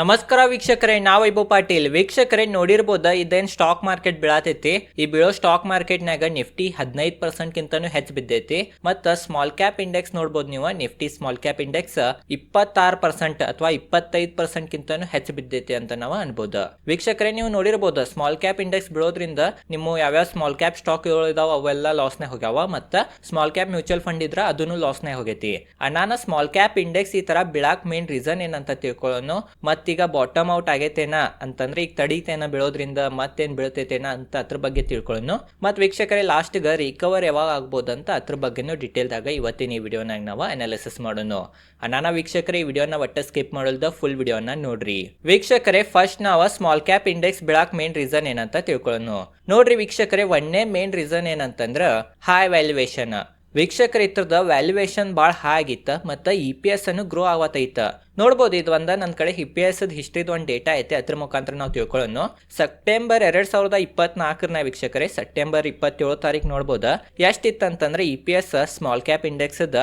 ನಮಸ್ಕಾರ ವೀಕ್ಷಕರೇ ನಾ ವೈಭವ್ ಪಾಟೀಲ್. ವೀಕ್ಷಕರೇ, ನೋಡಿರ್ಬೋದ ಇದೇನ್ ಸ್ಟಾಕ್ ಮಾರ್ಕೆಟ್ ಬೀಳತೈತಿ? ಈ ಬೀಳೋ ಸ್ಟಾಕ್ ಮಾರ್ಕೆಟ್ ನಾಗ ನಿಫ್ಟಿ ಹದಿನೈದು ಪರ್ಸೆಂಟ್ ಕಿಂತನೂ ಹೆಚ್ಚು ಬಿದ್ದೈತಿ. ಮತ್ತ ಸ್ಮಾಲ್ ಕ್ಯಾಪ್ ಇಂಡೆಕ್ಸ್ ನೋಡ್ಬೋದು ನೀವು, ನಿಫ್ಟಿ ಸ್ಮಾಲ್ ಕ್ಯಾಪ್ ಇಂಡೆಕ್ಸ್ ಇಪ್ಪತ್ತಾರು ಪರ್ಸೆಂಟ್ ಅಥವಾ ಇಪ್ಪತ್ತೈದು ಪರ್ಸೆಂಟ್ ಕಿಂತನೂ ಹೆಚ್ಚು ಬಿದ್ದೈತಿ ಅಂತ ನಾವು ಅನ್ಬೋದು. ವೀಕ್ಷಕರೇ, ನೀವು ನೋಡಿರ್ಬೋದು ಸ್ಮಾಲ್ ಕ್ಯಾಪ್ ಇಂಡೆಕ್ಸ್ ಬೀಳೋದ್ರಿಂದ ನಿಮ್ಮ ಯಾವ್ಯಾವ ಸ್ಮಾಲ್ ಕ್ಯಾಪ್ ಸ್ಟಾಕ್ ಇದಾವ, ಅವೆಲ್ಲ ಲಾಸ್ನೇ ಹೋಗ್ಯಾವ. ಮತ್ತ ಸ್ಮಾಲ್ ಕ್ಯಾಪ್ ಮ್ಯೂಚುವಲ್ ಫಂಡ್ ಇದ್ರ ಅದನ್ನು ಲಾಸ್ನೇ ಹೋಗೈತಿ. ಅನಾನ ಸ್ಮಾಲ್ ಕ್ಯಾಪ್ ಇಂಡೆಕ್ಸ್ ಈ ತರ ಬೀಳಾಕ್ ಮೇನ್ ರೀಸನ್ ಏನಂತ ತಿಳ್ಕೊಳ್ಳೋನು ಮತ್ತೀಗ ಬಾಟಮ್ ಔಟ್ ಆಗೈತೇನ ಅಂತಂದ್ರೆ ಈಗ ತಡೀತೇನ ಬೀಳೋದ್ರಿಂದ ಮತ್ತೇನ್ ಬೀಳತೈತೇನ ಅಂತ ಅದ್ರ ಬಗ್ಗೆ ತಿಳ್ಕೊಳ್ಳೋನು ಮತ್ ವೀಕ್ಷಕರೇ ಲಾಸ್ಟ್ಗೆ ರಿಕವರ್ ಯಾವಾಗ ಆಗ್ಬೋದಂತ ಅದ್ರ ಬಗ್ಗೆನೂ ಡೀಟೇಲ್ದಾಗ ಇವತ್ತಿನ ಈ ವಿಡಿಯೋನಾಗ ನಾವು ಅನಾಲಿಸಿಸ್ ಮಾಡೋಣ. ಅನಾನ ವೀಕ್ಷಕರೇ, ಈ ವಿಡಿಯೋನ ಒಟ್ಟ ಸ್ಕಿಪ್ ಮಾಡೋದ ಫುಲ್ ವಿಡಿಯೋನ ನೋಡ್ರಿ. ವೀಕ್ಷಕರೇ ಫಸ್ಟ್ ನಾವು ಸ್ಮಾಲ್ ಕ್ಯಾಪ್ ಇಂಡೆಕ್ಸ್ ಬೀಳಾಕ್ ಮೇನ್ ರೀಸನ್ ಏನಂತ ತಿಳ್ಕೊಳ್ಳೋನು ನೋಡ್ರಿ ವೀಕ್ಷಕರೇ, ಒಂದೇ ಮೇನ್ ರೀಸನ್ ಏನಂತಂದ್ರ ಹೈ ವ್ಯಾಲ್ಯೂಯೇಷನ್ ವೀಕ್ಷಕರ ಇತ್ರದ ವ್ಯಾಲ್ಯೂಯೇಷನ್ ಭಾಳ ಆಗಿತ್ತ ಮತ್ತು ಇ ಪಿ ಎಸ್ ಅನ್ನು ಗ್ರೋ ಆಗತೈತ ನೋಡ್ಬೋದು, ಇದು ಒಂದು ನನ್ನ ಕಡೆ ಇ ಪಿ ಎಸ್ ಹಿಸ್ಟ್ರಿದ ಒಂದು ಡೇಟಾ ಐತೆ, ಅದ್ರ ಮುಖಾಂತರ ನಾವು ತಿಳ್ಕೊಳ್ಳೋಣ ಸೆಪ್ಟೆಂಬರ್ ಎರಡು ಸಾವಿರದ ಇಪ್ಪತ್ನಾಲ್ಕರನ ವೀಕ್ಷಕರೇ ಸೆಪ್ಟೆಂಬರ್ ಇಪ್ಪತ್ತೇಳು ತಾರೀಕು ಎಷ್ಟಿತ್ತು ಎಷ್ಟಿತ್ತಂತಂದ್ರೆ E P S small cap ಇಂಡೆಕ್ಸ್ದ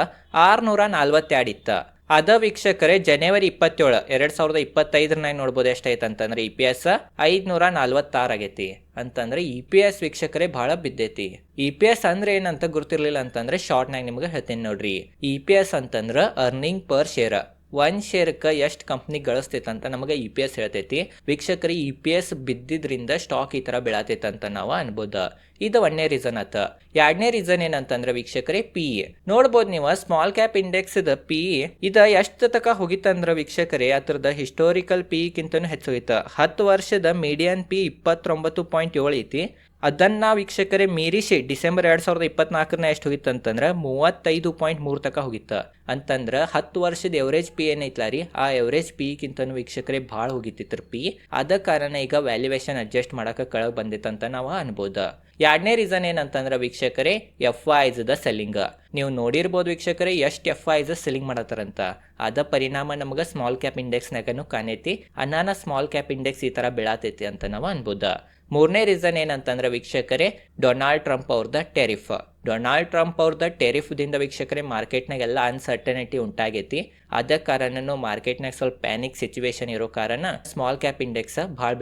ಆರುನೂರ ನಲ್ವತ್ತೆರಡು ಇತ್ತ. ಅದ ವೀಕ್ಷಕರೇ, ಜನವರಿ ಇಪ್ಪತ್ತೇಳು, ಎರಡ್ ಸಾವಿರದ ಇಪ್ಪತ್ತೈದರನಾಗ ನೋಡ್ಬೋದು ಎಷ್ಟೈತೆ ಅಂತಂದ್ರೆ ಇ ಪಿ ಎಸ್ ಐದ್ನೂರ ನಲ್ವತ್ತಾರು ಆಗೈತಿ. ಅಂತಂದ್ರೆ ಇ ಪಿ ಎಸ್ ವೀಕ್ಷಕರೇ ಬಹಳ ಬಿದ್ದೈತಿ. ಇ ಪಿ ಎಸ್ ಅಂದ್ರೆ ಏನಂತ ಗೊತ್ತಿರ್ಲಿಲ್ಲ ಅಂತಂದ್ರೆ ಶಾರ್ಟ್ನಾಗ ನಿಮ್ಗೆ ಹೇಳ್ತೀನಿ ನೋಡ್ರಿ. ಇ ಪಿ ಎಸ್ ಅಂತಂದ್ರೆ ಅರ್ನಿಂಗ್ ಪರ್ ಶೇರ್ ಒಂದ್ ಕ ಎಷ್ಟು ಕಂಪ್ನಿ ಗಳಿಸ್ತೈತಂತ ಅಂತ ನಮಗೆ ಇ ಪಿ ಎಸ್ ಹೇಳ್ತೈತಿ. ವೀಕ್ಷಕರಿ ಇ ಪಿ ಎಸ್ ಬಿದ್ದಿದ್ರಿಂದ ಸ್ಟಾಕ್ ಈ ಬೀಳತೈತಂತ ಅಂತ ನಾವು ಅನ್ಬೋದು. ಇದು ಒಂದನೇ ರೀಸನ್ ಆತ. ಎರಡನೇ ರೀಸನ್ ಏನಂತಂದ್ರೆ ವೀಕ್ಷಕರೇ ಪಿ ನೋಡ್ಬೋದು ನೀವು small cap index P E ಇದ ಎಷ್ಟು ತಕ ಹೋಗಿತ್ತಂದ್ರ ವೀಕ್ಷಕರೇ ಅದ್ರದ ಹಿಸ್ಟೋರಿಕಲ್ ಪಿ ಕಿಂತನೂ ಹೆಚ್ಚು ಹೋಗಿತ್ತ. ಹತ್ತು ವರ್ಷದ ಮೀಡಿಯನ್ ಪಿ ಇಪ್ಪತ್ತೊಂಬತ್ತು ಪಾಯಿಂಟ್ ಏಳು ಐತಿ. ಅದನ್ನ ವೀಕ್ಷಕರೇ ಮೀರಿಸಿ ಡಿಸೆಂಬರ್ ಎರಡು ಸಾವಿರದ ಇಪ್ಪತ್ನಾಲ್ಕನೇ ಎಷ್ಟು ಹೋಗಿತ್ತು ಅಂತಂದ್ರೆ ಮೂವತ್ತೈದು ಪಾಯಿಂಟ್ ಮೂರು ತಕ ಹೋಗಿತ್ತು. ಅಂತಂದ್ರೆ ಹತ್ತು ವರ್ಷದ ಎವರೇಜ್ ಪಿ ಏನೈತ್ಲ ರೀ? ಆ ಎವರೇಜ್ ಪಿ ಕಿಂತನೂ ವೀಕ್ಷಕರೇ ಭಾಳ ಹೋಗಿತ್ತಿತ್ತು ಪಿ ಅದ ಕಾರಣ ಈಗ ವ್ಯಾಲ್ಯೂಯೇಷನ್ ಅಡ್ಜಸ್ಟ್ ಮಾಡಕ್ಕೆ ಕೆಳಗೆ ಬಂದಿತ್ತಂತ ನಾವು ಅನ್ಬೋದು. ಎರಡನೇ ರೀಸನ್ ಏನಂತಂದ್ರೆ ವೀಕ್ಷಕರೇ ಎಫ್ ವೈಸ್ ದ ಸೆಲ್ಲಿಂಗ್ ನೀವು ನೋಡಿರ್ಬೋದು ವೀಕ್ಷಕರೇ ಎಷ್ಟು ಎಫ್ ಐಸ್ ಸೆಲಿಂಗ್ ಮಾಡತ್ತಾರಂತ. ಅದ ಪರಿಣಾಮ ನಮಗೆ ಸ್ಮಾಲ್ ಕ್ಯಾಪ್ ಇಂಡೆಕ್ಸ್ನಾಗನು ಕಾಣೈತಿ. ಅನಾನ ಸ್ಮಾಲ್ ಕ್ಯಾಪ್ ಇಂಡೆಕ್ಸ್ ಈ ಥರ ಬೀಳತೈತಿ ಅಂತ ನಾವು ಅನ್ಬೋದ. ಮೂರನೇ ರೀಸನ್ ಏನಂತಂದ್ರೆ ವೀಕ್ಷಕರೇ ಡೊನಾಲ್ಡ್ ಟ್ರಂಪ್ ಅವ್ರದ ಟೆರಿಫ್ ಡೊನಾಲ್ಡ್ ಟ್ರಂಪ್ ಅವ್ರದ ಟೆರಿಫ್ದಿಂದ ವೀಕ್ಷಕರೇ ಮಾರ್ಕೆಟ್ನಾಗ ಎಲ್ಲ ಅನ್ಸರ್ಟನಿಟಿ ಉಂಟಾಗೈತಿ. ಅದ ಕಾರಣನು ಮಾರ್ಕೆಟ್ನಾಗ ಸ್ವಲ್ಪ ಪ್ಯಾನಿಕ್ ಸಿಚುವೇಶನ್ ಇರೋ ಕಾರಣ ಸ್ಮಾಲ್ ಕ್ಯಾಪ್ ಇಂಡೆಕ್ಸ್ ಭಾಳ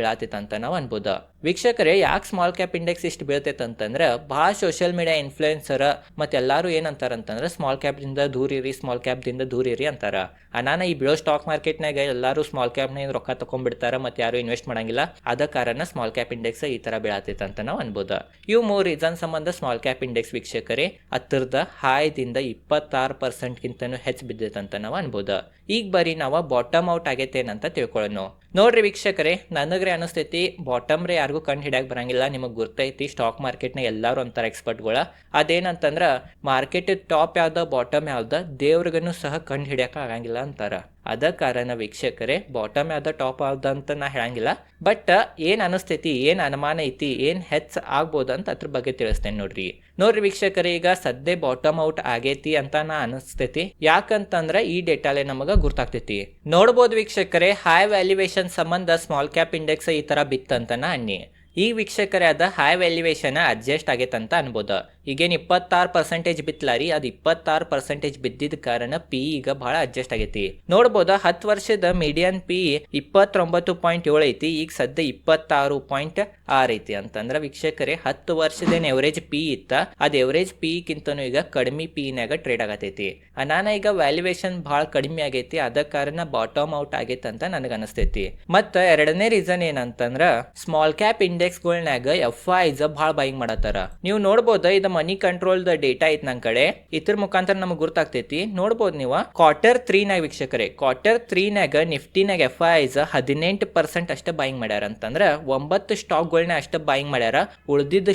ಅಂತ ನಾವು ಅನ್ಬೋದು. ವೀಕ್ಷಕರೇ, ಯಾಕೆ ಸ್ಮಾಲ್ ಕ್ಯಾಪ್ ಇಂಡೆಕ್ಸ್ ಇಷ್ಟು ಬೀಳ್ತೈತೆ ಅಂತಂದ್ರೆ ಭಾಳ ಸೋಷಿಯಲ್ ಮೀಡಿಯಾ ಇನ್ಫ್ಲೂಯೆನ್ಸರ್ ಮತ್ತೆ ಎಲ್ಲರೂ ಏನಂತಾರಂತಂದ್ರೆ ಸ್ಮಾಲ್ ಕ್ಯಾಪ್ದಿಂದ ದೂರ ಇರಿ ಸ್ಮಾಲ್ ಕ್ಯಾಪ್ದಿಂದ ದೂರ ಇರಿ ಅಂತಾರ. ಅನಾನ ಈ ಬೀಳೋ ಸ್ಟಾಕ್ ಮಾರ್ಕೆಟ್ನಾಗ ಎಲ್ಲರೂ ಸ್ಮಾಲ್ ಕ್ಯಾಪ್ನಾಗ ರೊಕ್ಕ ತಕೊಂಡ್ಬಿಡ್ತಾರ ಮತ್ತೆ ಯಾರು ಇನ್ವೆಸ್ಟ್ ಮಾಡಂಗಿಲ್ಲ. ಅದ ಕಾರಣ ಸ್ಮಾಲ್ ಕ್ಯಾಪ್ ಇಂಡೆಕ್ಸ್ ಈ ತರ ಬೀಳತೈತೆ ಅಂತ ನಾವು ಅನ್ಬೋದು. ಇವು ಮೂರು ರೀಸನ್ ಸಂಬಂಧ ಸ್ಮಾಲ್ ಕ್ಯಾಪ್ ಇಂಡೆಕ್ಸ್ ವೀಕ್ಷಕರೇ, ಹತ್ತಿರದ ಹಾಯದಿಂದ ಇಪ್ಪತ್ತಾರು ಪರ್ಸೆಂಟ್ ಗಿಂತನೂ ಹೆಚ್ಚು ಬಿದ್ದೈತೆ ಅಂತ ನಾವು ಅನ್ಬೋದು. ಈಗ ಬರೀ ನಾವು ಬಾಟಮ್ ಔಟ್ ಆಗೈತೇನಂತ ತಿಳ್ಕೊಳ್ಳೋಣ ನೋಡ್ರಿ ವೀಕ್ಷಕರೇ, ನನಗ್ರೆ ಅನಿಸ್ತೈತಿ ಬಾಟಮ್ ರೇ ಯಾರಿಗೂ ಕಂಡು ಹಿಡಿಯಕ್ಕೆ ಬರಂಗಿಲ್ಲ, ನಿಮಗೆ ಗೊತ್ತೈತಿ ಸ್ಟಾಕ್ ಮಾರ್ಕೆಟ್ನ ಎಲ್ಲರೂ ಅಂತಾರ ಎಕ್ಸ್ಪರ್ಟ್ಗಳ ಅದೇನಂತಂದ್ರ ಮಾರ್ಕೆಟ್ ಟಾಪ್ ಯಾವ್ದ ಬಾಟಮ್ ಯಾವ್ದ, ದೇವ್ರಿಗನು ಸಹ ಕಂಡು ಹಿಡಿಯಕ್ಕೆ ಆಗಂಗಿಲ್ಲ ಅಂತಾರ. ಅದ ಕಾರಣ ವೀಕ್ಷಕರೇ ಬಾಟಮ್ ಯಾವ್ದ ಟಾಪ್ ಆದ ಅಂತ ನಾ ಹೇಳಂಗಿಲ್ಲ. ಬಟ್ ಏನ್ ಅನಸ್ತೈತಿ, ಏನ್ ಅನುಮಾನ ಐತಿ, ಏನ್ ಹೆಚ್ಚ ಆಗ್ಬೋದು ಅಂತ ಅದ್ರ ಬಗ್ಗೆ ತಿಳಿಸ್ತೇನೆ ನೋಡ್ರಿ. ನೋಡ್ರಿ ವೀಕ್ಷಕರೇ, ಈಗ ಸದ್ಯ ಬಾಟಮ್ ಔಟ್ ಆಗೈತಿ ಅಂತ ನಾ ಅನಿಸ್ತೈತಿ. ಯಾಕಂತಂದ್ರ ಈ ಡೇಟಾಲೆ ನಮಗ ಗುರ್ತಾಗ್ತೈತಿ. ನೋಡ್ಬೋದು ವೀಕ್ಷಕರೇ ಹೈ ವ್ಯಾಲ್ಯೂಯೇಷನ್ ಸಂಬಂಧ ಸ್ಮಾಲ್ ಕ್ಯಾಪ್ ಇಂಡೆಕ್ಸ್ ಈ ತರ ಬಿತ್ತಂತ ನಾ ಅನ್ನಿ. ಈ ವೀಕ್ಷಕರೇ ಅದ ಹೈ ವ್ಯಾಲ್ಯೂಯೇಷನ್ ಅಡ್ಜಸ್ಟ್ ಆಗೈತಂತ ಅನ್ಬೋದು. ಈಗೇನು ಇಪ್ಪತ್ತಾರು ಪರ್ಸೆಂಟೇಜ್ ಬಿತ್ತಲಾರಿ ಅದು ಇಪ್ಪತ್ತಾರು ಪರ್ಸೆಂಟೇಜ್ ಬಿದ್ದಿದ ಕಾರಣ ಪಿ ಈಗ ಬಹಳ ಅಡ್ಜಸ್ಟ್ ಆಗೈತಿ. ನೋಡ್ಬೋದ, ಹತ್ತು ವರ್ಷದ ಮೀಡಿಯನ್ ಪಿ ಇಪ್ಪತ್ತೊಂಬತ್ತು ಪಾಯಿಂಟ್ ಏಳು ಐತಿ, ಈಗ ಸದ್ಯ ಇಪ್ಪತ್ತಾರು ಪಾಯಿಂಟ್ ಆರ್ ಐತಿ ಅಂತಂದ್ರೆ ವೀಕ್ಷಕರೇ, ಹತ್ತು ವರ್ಷದೇನು ಎವರೇಜ್ ಪಿ ಇತ್ತ, ಅದು ಎವರೇಜ್ ಪಿ ಕಿಂತನೂ ಈಗ ಕಡಿಮೆ ಪಿನ್ಯಾಗ ಟ್ರೇಡ್ ಆಗತೈತಿ. ಅನಾನ ಈಗ ವ್ಯಾಲ್ಯೂಯೇಷನ್ ಬಹಳ ಕಡಿಮೆ ಆಗೈತಿ, ಅದ ಕಾರಣ ಬಾಟಮ್ ಔಟ್ ಆಗೈತೆ ಅಂತ ನನಗೆ ಅನಿಸ್ತೈತಿ. ಮತ್ತ ಎರಡನೇ ರೀಸನ್ ಏನಂತಂದ್ರ ಸ್ಮಾಲ್ ಕ್ಯಾಪ್ ಇಂಡೆಕ್ಸ್ ಗಳನ್ಯಾಗ ಎಫ್ ಐಸ್ ಬಹಳ ಬೈಂಗ್ ಮಾಡತ್ತಾರ. ನೀವು ನೋಡ್ಬೋದು, ಇದು ಮನಿ ಕಂಟ್ರೋಲ್ ದ ಡೇಟಾ ಐತ್ ನನ್ ಕಡೆ. ಇದ್ರ ಮುಖಾಂತರ ನಮಗೆ ಗೊತ್ತಾಗ್ತೈತಿ ನೋಡ್ಬೋದು ನೀವು. ಕ್ವಾರ್ಟರ್ ತ್ರೀನಾಗ ವೀಕ್ಷಕರೇ. ಕ್ವಾರ್ಟರ್ ತ್ರೀನಾಗ ನಿಫ್ಟಿನಾಗ ಎಫ್ ಐಸ್ ಹದಿನೆಂಟು ಪರ್ಸೆಂಟ್ ಅಷ್ಟೇ ಬೈಂಗ್ ಮಾಡ್ಯಾರ ಅಂತಂದ್ರ ಒಂಬತ್ತು ಸ್ಟಾಕ್ಗಳನ್ನ ಅಷ್ಟೇ ಬೈಂಗ್ ಮಾಡ್ಯಾರ. ಉಳಿದಿದ್ದ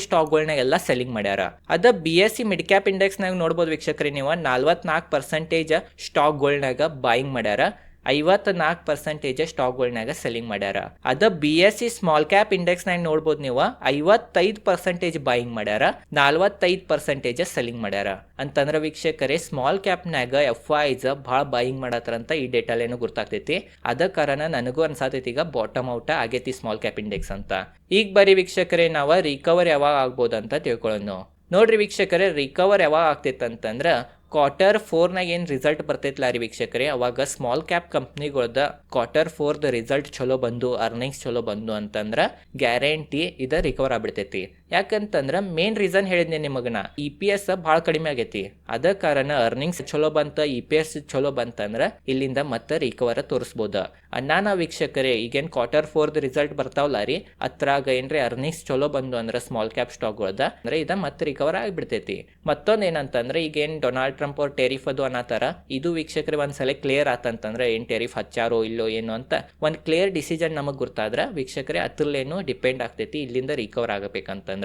ಎಲ್ಲಾ ಸೆಲ್ಲಿಂಗ್ ಮಾಡ್ಯಾರ. ಅದ B S C mid cap index ಇಂಡೆಕ್ಸ್ನಾಗ ನೋಡ್ಬೋದು ವೀಕ್ಷಕರೇ ನೀವು. ನಲ್ವತ್ನಾಲ್ಕು ಪರ್ಸೆಂಟೇಜ್ ಸ್ಟಾಕ್ಗಳನ್ನಾಗ ಬಾಯಿಂಗ್ ಮಾಡ್ಯಾರ. ಐವತ್ನಾಲ್ಕು ಪರ್ಸೆಂಟೇಜ್ ಸ್ಟಾಕ್ಗಳ್ನಾಗ ಸೆಲ್ಲಿಂಗ್ ಮಾಡ್ಯಾರ. ಅದ B S C small cap ಇಂಡೆಕ್ಸ್ನಾಗ ನೋಡ್ಬೋದು ನೀವು, ಐವತ್ತೈದು ಪರ್ಸೆಂಟೇಜ್ ಬಾಯಿಂಗ್ ಮಾಡ್ಯಾರ, ನಲ್ವತ್ತೈದು ಪರ್ಸೆಂಟೇಜ್ ಸೆಲ್ಲಿಂಗ್ ಮಾಡ್ಯಾರ. ಅಂತಂದ್ರೆ ವೀಕ್ಷಕರೇ ಸ್ಮಾಲ್ ಕ್ಯಾಪ್ನಾಗ ಎಫ್ ಐಸ್ ಭಾಳ ಬಾಯಿಂಗ್ ಮಾಡತ್ತಾರಂತ ಈ ಡೇಟಾಲೇನು ಗೊತ್ತಾಗ್ತೈತಿ ಅದ ಕಾರಣ ನನಗೂ ಅನ್ಸಾತೈತಿ ಈಗ ಬಾಟಮ್ ಔಟ್ ಆಗೈತಿ ಸ್ಮಾಲ್ ಕ್ಯಾಪ್ ಇಂಡೆಕ್ಸ್ ಅಂತ. ಈಗ ಬರೀ ವೀಕ್ಷಕರೇ, ನಾವು ರಿಕವರ್ ಯಾವಾಗ ಆಗ್ಬೋದು ಅಂತ ತಿಳ್ಕೊಳ್ಳೋಣ ನೋಡ್ರಿ ವೀಕ್ಷಕರೇ ರಿಕವರ್ ಯಾವಾಗ ಆಗ್ತೈತೆ ಅಂತಂದ್ರೆ ಕ್ವಾರ್ಟರ್ ಫೋರ್ನಾಗ ಏನು ರಿಸಲ್ಟ್ ಬರ್ತೈತಲ್ಲ ರೀ ವೀಕ್ಷಕರೇ? ಅವಾಗ ಸ್ಮಾಲ್ ಕ್ಯಾಪ್ ಕಂಪ್ನಿಗಳ್ದ ಕ್ವಾರ್ಟರ್ ಫೋರ್ದ ರಿಸಲ್ಟ್ ಚಲೋ ಬಂದು ಅರ್ನಿಂಗ್ಸ್ ಚಲೋ ಬಂದು ಅಂತಂದ್ರೆ ಗ್ಯಾರಂಟಿ ಇದು ರಿಕವರ್ ಆಗ್ಬಿಡ್ತೈತಿ. ಯಾಕಂತಂದ್ರೆ ಮೇನ್ ರೀಸನ್ ಹೇಳಿದ್ನೆ ನಿಮಗನ ಇ ಪಿ ಎಸ್ ಭಾಳ ಕಡಿಮೆ ಆಗೈತಿ. ಅದ ಕಾರಣ ಅರ್ನಿಂಗ್ಸ್ ಚಲೋ ಬಂತ ಇ ಪಿ ಎಸ್ ಚಲೋ ಬಂತಂದ್ರೆ ಇಲ್ಲಿಂದ ಮತ್ತೆ ರಿಕವರ್ ತೋರಿಸ್ಬೋದು. ಅನ್ನಾನ ವೀಕ್ಷಕರೇ, ಈಗೇನು ಕ್ವಾರ್ಟರ್ ಫೋರ್ದ್ ರಿಸಲ್ಟ್ ಬರ್ತಾವಲ್ಲ ರೀ, ಅತ್ರಾಗ ಏನ್ರಿ ಅರ್ನಿಂಗ್ಸ್ ಚಲೋ ಬಂದು ಅಂದ್ರೆ ಸ್ಮಾಲ್ ಕ್ಯಾಪ್ ಸ್ಟಾಕ್ಗಳ್ದ ಅಂದ್ರೆ ಇದ ಮತ್ತೆ ರಿಕವರ್ ಆಗಿಬಿಡ್ತೈತಿ. ಮತ್ತೊಂದು ಏನಂತಂದ್ರೆ ಈಗೇನು ಡೊನಾಲ್ಡ್ ಟ್ರಂಪ್ ಅವ್ರ ಟೆರಿಫ್ ಅದು ಅನ್ನತಾರ ಇದು ವೀಕ್ಷಕರೇ ಒಂದ್ಸಲ ಕ್ಲಿಯರ್ ಆತಂತಂದ್ರೆ ಏನ್ ಟೆರಿಫ್ ಹಚ್ಚಾರೋ ಇಲ್ಲೋ ಏನು ಅಂತ ಒಂದು ಕ್ಲಿಯರ್ ಡಿಸಿಷನ್ ನಮಗ್ ಗೊತ್ತಾದ್ರೆ ವೀಕ್ಷಕರೇ ಅದ್ರಲ್ಲೇನು ಡಿಪೆಂಡ್ ಆಗ್ತೈತಿ, ಇಲ್ಲಿಂದ ರಿಕವರ್ ಆಗಬೇಕಂತಂದ್ರೆ.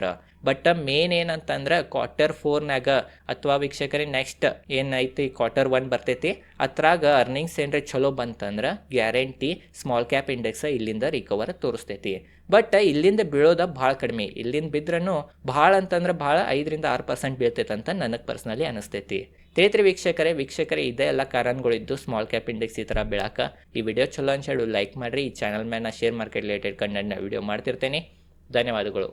ಬಟ್ ಮೇನ್ ಏನಂತಂದ್ರೆ ಕ್ವಾರ್ಟರ್ ಫೋರ್ನಾಗ ಅಥವಾ ವೀಕ್ಷಕರೇ ನೆಕ್ಸ್ಟ್ ಏನೈತಿ ಕ್ವಾರ್ಟರ್ ಒನ್ ಬರ್ತೈತಿ ಅದ್ರಾಗ ಅರ್ನಿಂಗ್ಸ್ ಏನ್ರಿ ಚಲೋ ಬಂತಂದ್ರೆ ಗ್ಯಾರಂಟಿ ಸ್ಮಾಲ್ ಕ್ಯಾಪ್ ಇಂಡೆಕ್ಸ್ ಇಲ್ಲಿಂದ ರಿಕವರ್ ತೋರಿಸ್ತೈತಿ. ಬಟ್ ಇಲ್ಲಿಂದ ಬೀಳೋದ ಭಾಳ ಕಡಿಮೆ. ಇಲ್ಲಿಂದ ಬಿದ್ರೂ ಭಾಳ ಅಂತಂದ್ರೆ ಭಾಳ ಐದರಿಂದ ಆರು ಪರ್ಸೆಂಟ್ ಬೀಳ್ತೈತೆ ಅಂತ ನನಗೆ ಪರ್ಸ್ನಲಿ ಅನಿಸ್ತೈತಿ. ತೇತ್ರಿ ವೀಕ್ಷಕರೇ ವೀಕ್ಷಕರೇ, ಇದೇ ಎಲ್ಲ ಕಾರಣಗಳಿದ್ದು ಸ್ಮಾಲ್ ಕ್ಯಾಪ್ ಇಂಡೆಕ್ಸ್ ಈ ಥರ ಬೀಳಾಕ ಈ ವಿಡಿಯೋ ಚಲೋ ಅನ್ಸೇಳು ಲೈಕ್ ಮಾಡಿರಿ. ಈ ಚಾನಲ್ ಮೇಲೆ ಶೇರ್ ಮಾರ್ಕೆಟ್ ರಿಲೇಟೆಡ್ ಕಂಟೆಂಟ್ನ ವಿಡಿಯೋ ಮಾಡ್ತಿರ್ತೇನೆ. ಧನ್ಯವಾದಗಳು.